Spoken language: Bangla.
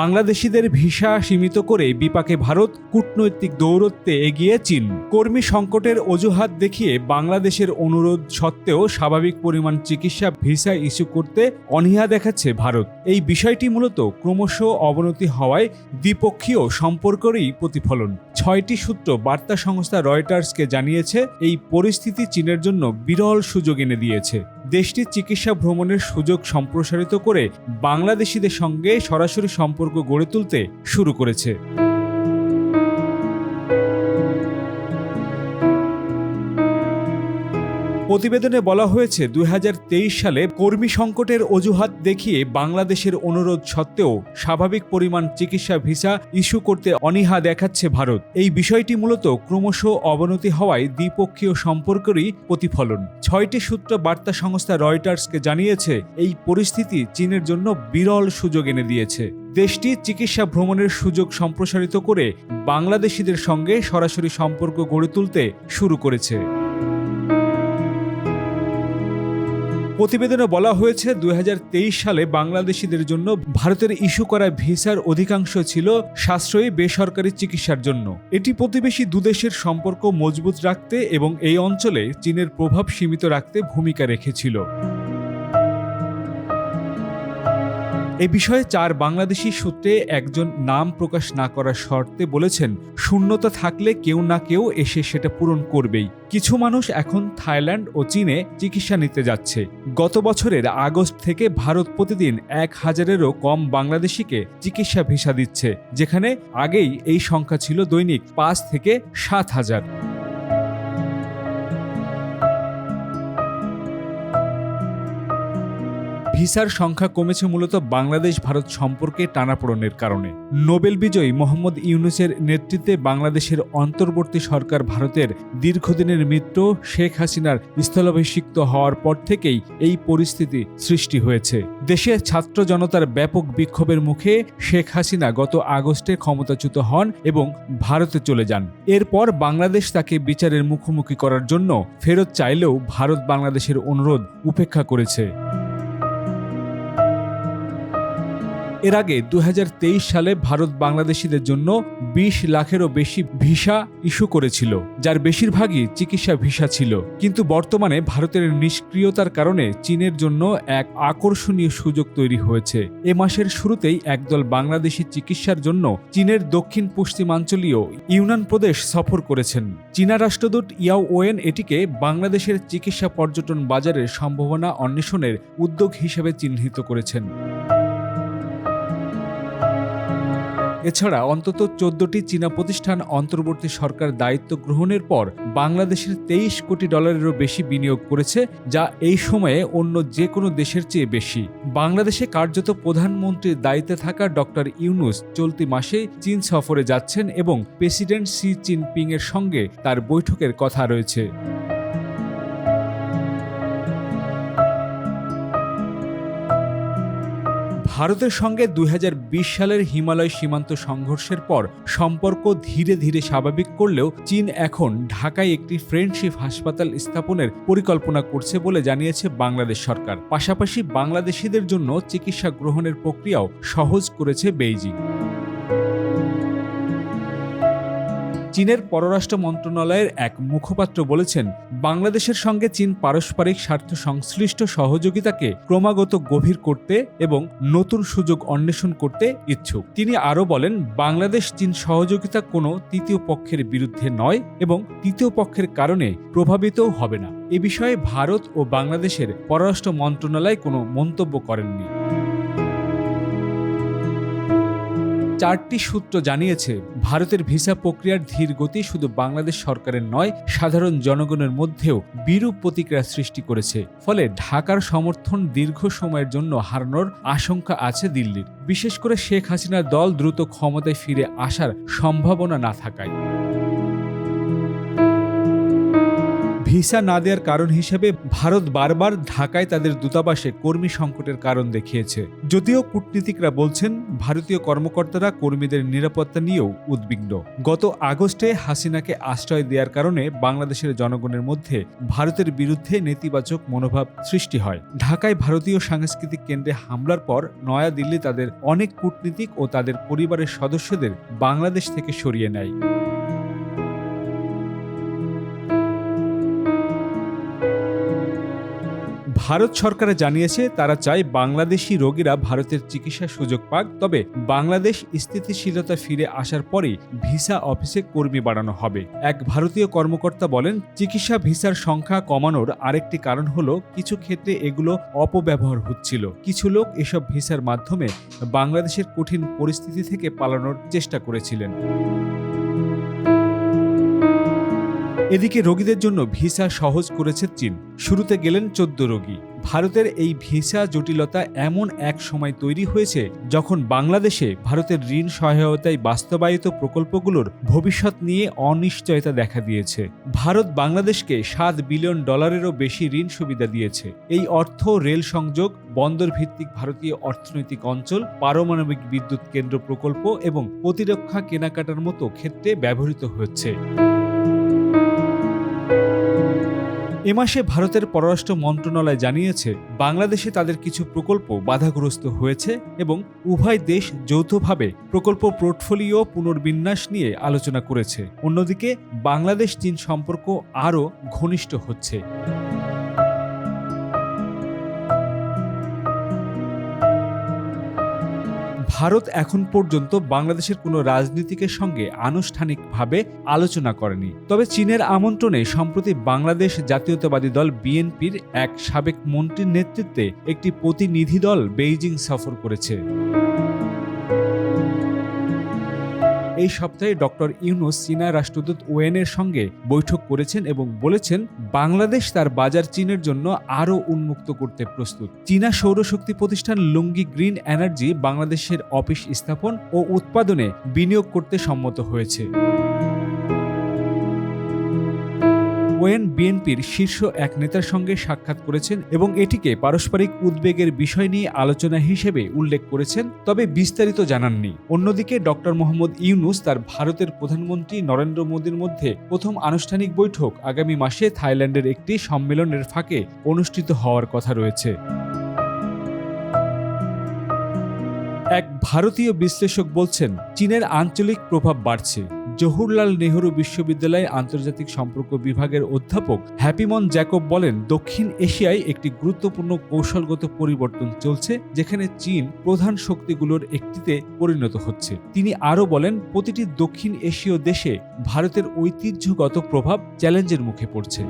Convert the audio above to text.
বাংলাদেশিদের ভিসা সীমিত করে বিপাকে ভারত কূটনৈতিক দৌরত্বে এগিয়ে চীন। কর্মী সংকটের অজুহাত দেখিয়ে বাংলাদেশের অনুরোধ সত্ত্বেও স্বাভাবিক পরিমাণ চিকিৎসা ভিসা ইস্যু করতে অনীহা দেখাচ্ছে ভারত। এই বিষয়টি মূলত ক্রমশ অবনতি হওয়ায় দ্বিপক্ষীয় সম্পর্কেরই প্রতিফলন। ছয়টি সূত্র বার্তা সংস্থা রয়টার্সকে জানিয়েছে, এই পরিস্থিতি চীনের জন্য বিরল সুযোগ এনে দিয়েছে। দেশটির চিকিৎসা ভ্রমণের সুযোগ সম্প্রসারিত করে বাংলাদেশিদের সঙ্গে সরাসরি সম্পর্ক গড়ে তুলতে শুরু করেছে। প্রতিবেদনে বলা হয়েছে, দুই হাজার তেইশ সালে কর্মী সংকটের অজুহাত দেখিয়ে বাংলাদেশের অনুরোধ সত্ত্বেও স্বাভাবিক পরিমাণ চিকিৎসা ভিসা ইস্যু করতে অনীহা দেখাচ্ছে ভারত। এই বিষয়টি মূলত ক্রমশ অবনতি হওয়ায় দ্বিপক্ষীয় সম্পর্কেরই প্রতিফলন। ছয়টি সূত্র বার্তা সংস্থা রয়টার্সকে জানিয়েছে, এই পরিস্থিতি চীনের জন্য বিরল সুযোগ এনে দিয়েছে। দেশটি চিকিৎসা ভ্রমণের সুযোগ সম্প্রসারিত করে বাংলাদেশিদের সঙ্গে সরাসরি সম্পর্ক গড়ে তুলতে শুরু করেছে। প্রতিবেদনে বলা হয়েছে দু হাজার তেইশ সালে বাংলাদেশিদের জন্য ভারতের ইস্যু করা ভিসার অধিকাংশ ছিল সাশ্রয়ী বেসরকারি চিকিৎসার জন্য। এটি প্রতিবেশী দুদেশের সম্পর্ক মজবুত রাখতে এবং এই অঞ্চলে চীনের প্রভাব সীমিত রাখতে ভূমিকা রেখেছিল। এ বিষয়ে চার বাংলাদেশি সূত্রে একজন নাম প্রকাশ না করার শর্তে বলেছেন, শূন্যতা থাকলে কেউ না কেউ এসে সেটা পূরণ করবেই। কিছু মানুষ এখন থাইল্যান্ড ও চীনে চিকিৎসা নিতে যাচ্ছে। গত বছরের আগস্ট থেকে ভারত প্রতিদিন এক হাজারেরও কম বাংলাদেশিকে চিকিৎসা ভিসা দিচ্ছে, যেখানে আগেই এই সংখ্যা ছিল দৈনিক পাঁচ থেকে সাত হাজার। ভিসার সংখ্যা কমেছে মূলত বাংলাদেশ ভারত সম্পর্কে টানাপোড়নের কারণে। নোবেল বিজয়ী মোহাম্মদ ইউনুসের নেতৃত্বে বাংলাদেশের অন্তর্বর্তী সরকার ভারতের দীর্ঘদিনের মিত্র শেখ হাসিনার স্থলাভিষিক্ত হওয়ার পর থেকেই এই পরিস্থিতি সৃষ্টি হয়েছে। দেশের ছাত্র জনতার ব্যাপক বিক্ষোভের মুখে শেখ হাসিনা গত আগস্টে ক্ষমতাচ্যুত হন এবং ভারতে চলে যান। এরপর বাংলাদেশ তাকে বিচারের মুখোমুখি করার জন্য ফেরত চাইলেও ভারত বাংলাদেশের অনুরোধ উপেক্ষা করেছে। এর আগে দু হাজার তেইশ সালে ভারত বাংলাদেশিদের জন্য ২০ লাখেরও বেশি ভিসা ইস্যু করেছিল, যার বেশিরভাগই চিকিৎসা ভিসা ছিল। কিন্তু বর্তমানে ভারতের নিষ্ক্রিয়তার কারণে চীনের জন্য এক আকর্ষণীয় সুযোগ তৈরি হয়েছে। এ মাসের শুরুতেই একদল বাংলাদেশি চিকিৎসার জন্য চীনের দক্ষিণ পশ্চিমাঞ্চলীয় ইউনান প্রদেশ সফর করেছেন। চীনা রাষ্ট্রদূত ইয়াও ওয়েন এটিকে বাংলাদেশের চিকিৎসা পর্যটন বাজারের সম্ভাবনা অন্বেষণের উদ্যোগ হিসেবে চিহ্নিত করেছেন। এছাড়া অন্তত চোদ্দটি চীনা প্রতিষ্ঠান অন্তর্বর্তী সরকার দায়িত্ব গ্রহণের পর বাংলাদেশের তেইশ কোটি ডলারেরও বেশি বিনিয়োগ করেছে, যা এই সময়ে অন্য যে কোনো দেশের চেয়ে বেশি। বাংলাদেশে কার্যত প্রধানমন্ত্রীর দায়িত্বে থাকা ডক্টর ইউনুস চলতি মাসে চীন সফরে যাচ্ছেন এবং প্রেসিডেন্ট সি জিনপিং এর সঙ্গে তার বৈঠকের কথা রয়েছে। ভারতের সঙ্গে দুই হাজার বিশ সালের হিমালয় সীমান্ত সংঘর্ষের পর সম্পর্ক ধীরে ধীরে স্বাভাবিক করলেও চীন এখন ঢাকায় একটি ফ্রেন্ডশিপ হাসপাতাল স্থাপনের পরিকল্পনা করছে বলে জানিয়েছে বাংলাদেশ সরকার। পাশাপাশি বাংলাদেশিদের জন্য চিকিৎসা গ্রহণের প্রক্রিয়াও সহজ করেছে বেইজিং। চীনের পররাষ্ট্র মন্ত্রণালয়ের এক মুখপাত্র বলেছেন, বাংলাদেশের সঙ্গে চীন পারস্পরিক স্বার্থ সংশ্লিষ্ট সহযোগিতাকে ক্রমাগত গভীর করতে এবং নতুন সুযোগ অন্বেষণ করতে ইচ্ছুক। তিনি আরও বলেন, বাংলাদেশ চীন সহযোগিতা কোনো তৃতীয় পক্ষের বিরুদ্ধে নয় এবং তৃতীয় পক্ষের কারণে প্রভাবিতও হবে না। এ বিষয়ে ভারত ও বাংলাদেশের পররাষ্ট্র মন্ত্রণালয় কোনো মন্তব্য করেননি। চারটি সূত্র জানিয়েছে, ভারতের ভিসা প্রক্রিয়ার ধীর গতি শুধু বাংলাদেশ সরকারের নয়, সাধারণ জনগণের মধ্যেও বিরূপ প্রতিক্রিয়া সৃষ্টি করেছে। ফলে ঢাকার সমর্থন দীর্ঘ সময়ের জন্য হারানোর আশঙ্কা আছে দিল্লির। বিশেষ করে শেখ হাসিনার দল দ্রুত ক্ষমতায় ফিরে আসার সম্ভাবনা না থাকায়। ভিসা না দেওয়ার কারণ হিসেবে ভারত বারবার ঢাকায় তাদের দূতাবাসে কর্মী সংকটের কারণ দেখিয়েছে। যদিও কূটনীতিকরা বলছেন, ভারতীয় কর্মকর্তারা কর্মীদের নিরাপত্তা নিয়েও উদ্বিগ্ন। গত আগস্টে হাসিনাকে আশ্রয় দেওয়ার কারণে বাংলাদেশের জনগণের মধ্যে ভারতের বিরুদ্ধে নেতিবাচক মনোভাব সৃষ্টি হয়। ঢাকায় ভারতীয় সাংস্কৃতিক কেন্দ্রে হামলার পর নয়াদিল্লি তাদের অনেক কূটনীতিক ও তাদের পরিবারের সদস্যদের বাংলাদেশ থেকে সরিয়ে নেয়। ভারত সরকার জানিয়েছে, তারা চায় বাংলাদেশি রোগীরা ভারতের চিকিৎসার সুযোগ পাক, তবে বাংলাদেশ স্থিতিশীলতা ফিরে আসার পরেই ভিসা অফিসে কর্মী বাড়ানো হবে। এক ভারতীয় কর্মকর্তা বলেন, চিকিৎসা ভিসার সংখ্যা কমানোর আরেকটি কারণ হলো, কিছু ক্ষেত্রে এগুলো অপব্যবহার হচ্ছিল। কিছু লোক এসব ভিসার মাধ্যমে বাংলাদেশের কঠিন পরিস্থিতি থেকে পালানোর চেষ্টা করেছিলেন। এদিকে রোগীদের জন্য ভিসা সহজ করেছে চীন। শুরুতে গেলেন চোদ্দ রোগী। ভারতের এই ভিসা জটিলতা এমন এক সময় তৈরি হয়েছে যখন বাংলাদেশে ভারতের ঋণ সহায়তায় বাস্তবায়িত প্রকল্পগুলোর ভবিষ্যৎ নিয়ে অনিশ্চয়তা দেখা দিয়েছে। ভারত বাংলাদেশকে সাত বিলিয়ন ডলারেরও বেশি ঋণ সুবিধা দিয়েছে। এই অর্থ রেল সংযোগ বন্দর ভিত্তিক ভারতীয় অর্থনৈতিক অঞ্চল, পারমাণবিক বিদ্যুৎ কেন্দ্র প্রকল্প এবং প্রতিরক্ষা কেনাকাটার মতো ক্ষেত্রে ব্যবহৃত হচ্ছে। এ মাসে ভারতের পররাষ্ট্র মন্ত্রণালয় জানিয়েছে, বাংলাদেশে তাদের কিছু প্রকল্প বাধাগ্রস্ত হয়েছে এবং উভয় দেশ যৌথভাবে প্রকল্প পোর্টফোলিও পুনর্বিন্যাস নিয়ে আলোচনা করেছে। অন্যদিকে বাংলাদেশ চীন সম্পর্ক আরও ঘনিষ্ঠ হচ্ছে। ভারত এখন পর্যন্ত বাংলাদেশের কোনো রাজনীতিকের সঙ্গে আনুষ্ঠানিকভাবে আলোচনা করেনি। তবে চীনের আমন্ত্রণে সম্প্রতি বাংলাদেশ জাতীয়তাবাদী দল বিএনপির এক সাবেক মন্ত্রীর নেতৃত্বে একটি প্রতিনিধি দল বেইজিং সফর করেছে। এই সপ্তাহে ডক্টর ইউনুস চীনা রাষ্ট্রদূত ওয়েনের সঙ্গে বৈঠক করেছেন এবং বলেছেন, বাংলাদেশ তার বাজার চীনের জন্য আরও উন্মুক্ত করতে প্রস্তুত। চীনা সৌরশক্তি প্রতিষ্ঠান লুঙ্গি গ্রিন এনার্জি বাংলাদেশের অফিস স্থাপন ও উৎপাদনে বিনিয়োগ করতে সম্মত হয়েছে। ওয়েন বিএনপির শীর্ষ এক নেতার সঙ্গে সাক্ষাৎ করেছেন এবং এটিকে পারস্পরিক উদ্বেগের বিষয় নিয়ে আলোচনা হিসেবে উল্লেখ করেছেন, তবে বিস্তারিত জানাননি। অন্যদিকে ডক্টর মোহাম্মদ ইউনুস তার ভারতের প্রধানমন্ত্রী নরেন্দ্র মোদীর মধ্যে প্রথম আনুষ্ঠানিক বৈঠক আগামী মাসে থাইল্যান্ডের একটি সম্মেলনের ফাঁকে অনুষ্ঠিত হওয়ার কথা রয়েছে। এক ভারতীয় বিশ্লেষক বলছেন, চীনের আঞ্চলিক প্রভাব বাড়ছে। জওহরলাল নেহরু বিশ্ববিদ্যালয় আন্তর্জাতিক সম্পর্ক বিভাগের অধ্যাপক হ্যাপিমন জ্যাকব বলেন, দক্ষিণ এশিয়ায় একটি গুরুত্বপূর্ণ কৌশলগত পরিবর্তন চলছে, যেখানে চীন প্রধান শক্তিগুলোর একটিতে পরিণত হচ্ছে। তিনি আরও বলেন, প্রতিটি দক্ষিণ এশীয় দেশে ভারতের ঐতিহ্যগত প্রভাব চ্যালেঞ্জের মুখে পড়ছে।